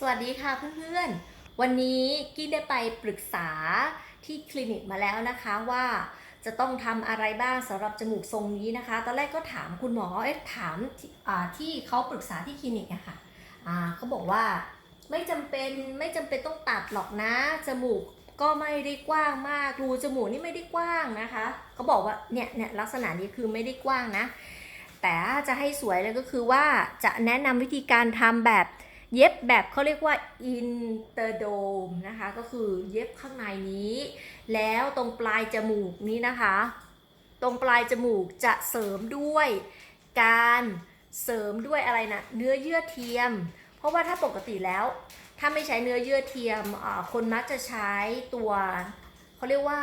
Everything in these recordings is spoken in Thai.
สวัสดีค่ะเพื่อนๆ วันนี้กี้ได้ไปปรึกษาที่คลินิกมาแล้วนะคะว่าจะต้องทำอะไรบ้างสำหรับจมูกทรงนี้นะคะ ตอนแรกก็ถามคุณหมอเอ๊ะถามที่อ่าที่เขาปรึกษาที่คลินิกอะค่ะอ่าเขาบอกว่าไม่จำเป็นไม่จำเป็นต้องตัดหรอกนะ จมูกก็ไม่ได้กว้างมากรูจมูกนี่ไม่ได้กว้างนะคะเขาบอกว่าเนี่ยเนี่ยลักษณะนี้คือไม่ได้กว้างนะ แต่จะให้สวยเลยก็คือว่าจะแนะนำวิธีการทำแบบ เย็บแบบเขาเรียกว่าอินเตอร์โดมนะคะก็คือเย็บข้างในนี้ แล้วตรงปลายจมูกนี้นะคะ ตรงปลายจมูกจะเสริมด้วยการเสริมด้วยอะไรนะเนื้อเยื่อเทียม เพราะว่าถ้าปกติแล้ว ถ้าไม่ใช้เนื้อเยื่อเทียมคนมักจะใช้ตัวเขาเรียกว่า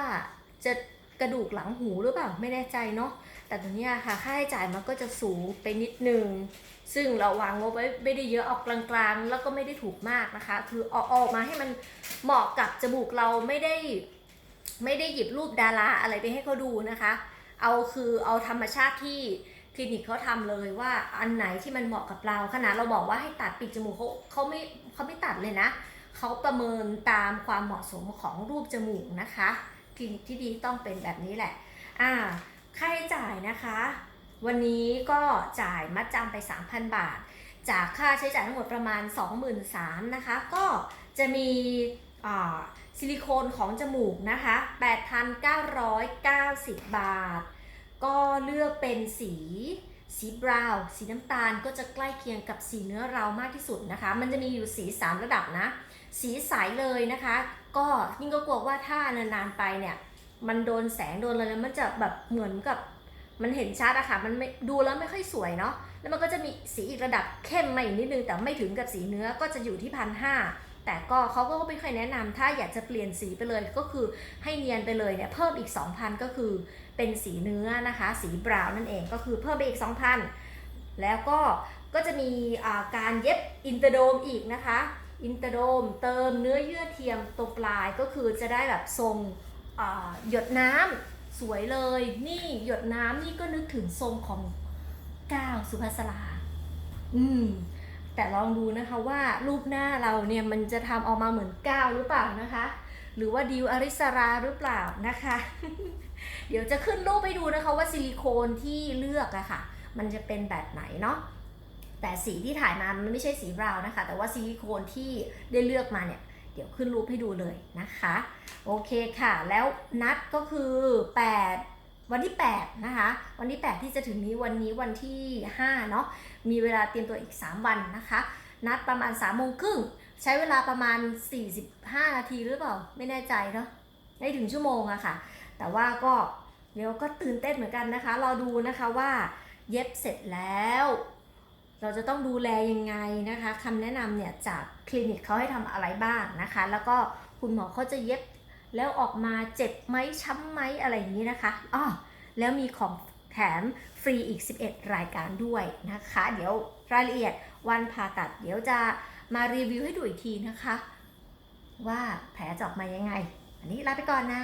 จะกระดูกหลังหูหรือเปล่าไม่แน่ใจเนาะ แต่ตัวนี้ค่ะค่าใช้จ่ายมันก็จะสูงไปนิดนึง ซึ่งเราวางงบไว้ไม่ได้เยอะออกกลางๆ แล้วก็ไม่ได้ถูกมากนะคะ คือเอาออกมาให้มันเหมาะกับจมูกเราไม่ได้ ไม่ได้หยิบรูปดาราอะไรไปให้เขาดูนะคะ เอาคือเอาธรรมชาติที่คลินิกเขาทำเลยว่าอันไหนที่มันเหมาะกับเราขนาดเราบอกว่าให้ตัดปีกจมูกเขาเขาไม่เขาไม่ตัดเลยนะเขาประเมินตามความเหมาะสมของรูปจมูกนะคะคลินิกที่ดีต้องเป็นแบบนี้แหละ อ่า ค่าใช้จ่ายนะคะ วันนี้ก็จ่ายมัดจำไป 3,000 บาท จากค่าใช้จ่ายทั้งหมดประมาณ 23,000นะคะ ก็จะมีซิลิโคนของจมูกนะคะ 8,990 บาท ก็เลือกเป็นสีสีบราวน์สีน้ำตาลก็จะใกล้เคียงกับสีเนื้อเรามากที่สุดนะคะ มันจะมีอยู่สี 3 ระดับนะ สีใสเลยนะคะ ก็ยิ่งก็กลัวว่าถ้านานๆไปเนี่ย มันโดนแสงโดนอะไรแล้วมันจะแบบเหมือนกับมันเห็นชัดอะค่ะ มันไม่ดูแล้วไม่ค่อยสวยเนาะ แล้วมันก็จะมีสีอีกระดับเข้มมาอีกนิดนึง แต่ไม่ถึงกับสีเนื้อก็จะอยู่ที่พันห้าแต่ก็เขาก็ไม่ค่อยแนะนำถ้าอยากจะเปลี่ยนสีไปเลยก็คือให้เนียนไปเลยเนี่ยเพิ่มอีก 2,000 ก็คือเป็นสีเนื้อนะคะ สีบราวน์นั่นเองก็คือเพิ่มไปอีก 2,000 แล้วก็ก็จะมีอ่าการเย็บอินเตอร์โดมอีกนะคะ อินเตอร์โดมเติมเนื้อเยื่อเทียมตรงปลายก็คือจะได้แบบทรง หยดน้ำสวยเลย นี่หยดน้ำนี่ก็นึกถึงทรงของก้าวสุภาษราอืมแต่ลองดูนะคะว่ารูปหน้าเราเนี่ยมันจะทำออกมาเหมือนก้าวหรือเปล่านะคะ หรือว่าดิวอริสราหรือเปล่านะคะ เดี๋ยวจะขึ้นรูปให้ดูนะคะว่าซิลิโคนที่เลือกอะค่ะ มันจะเป็นแบบไหนเนาะแต่สีที่ถ่ายมามันไม่ใช่สีบราวน์นะคะ แต่ว่าซิลิโคนที่ได้เลือกมาเนี่ย เดี๋ยวขึ้นรูปให้ดูเลยนะคะ โอเคค่ะ แล้วนัดก็คือ 8 วันที่ 8 นะคะ วันที่ 8 ที่จะถึงนี้วันนี้วันที่ 5 เนาะมีเวลาเตรียมตัวอีก 3 วันนะคะ นัดประมาณ3โมงครึ่งใช้เวลาประมาณ 45 นาทีหรือเปล่า ไม่แน่ใจเนาะไม่ถึงชั่วโมงอะค่ะ แต่ว่าก็เดี๋ยวก็ตื่นเต้นเหมือนกันนะคะเราดูนะคะว่าเย็บเสร็จแล้ว เราจะต้องดูแลยังไงนะคะคำแนะนำเนี่ยจากคลินิกเขาให้ทำอะไรบ้างนะคะ แล้วก็คุณหมอเขาจะเย็บแล้วออกมาเจ็บไหมช้ำไหมอะไรอย่างนี้นะคะอ๋อแล้วมีของแถมฟรีอีก 11 รายการด้วยนะคะ เดี๋ยวรายละเอียดวันผ่าตัด เดี๋ยวจะมารีวิวให้ดูอีกทีนะคะ ว่าแผลจะออกมายังไง อันนี้ลาไปก่อนนะ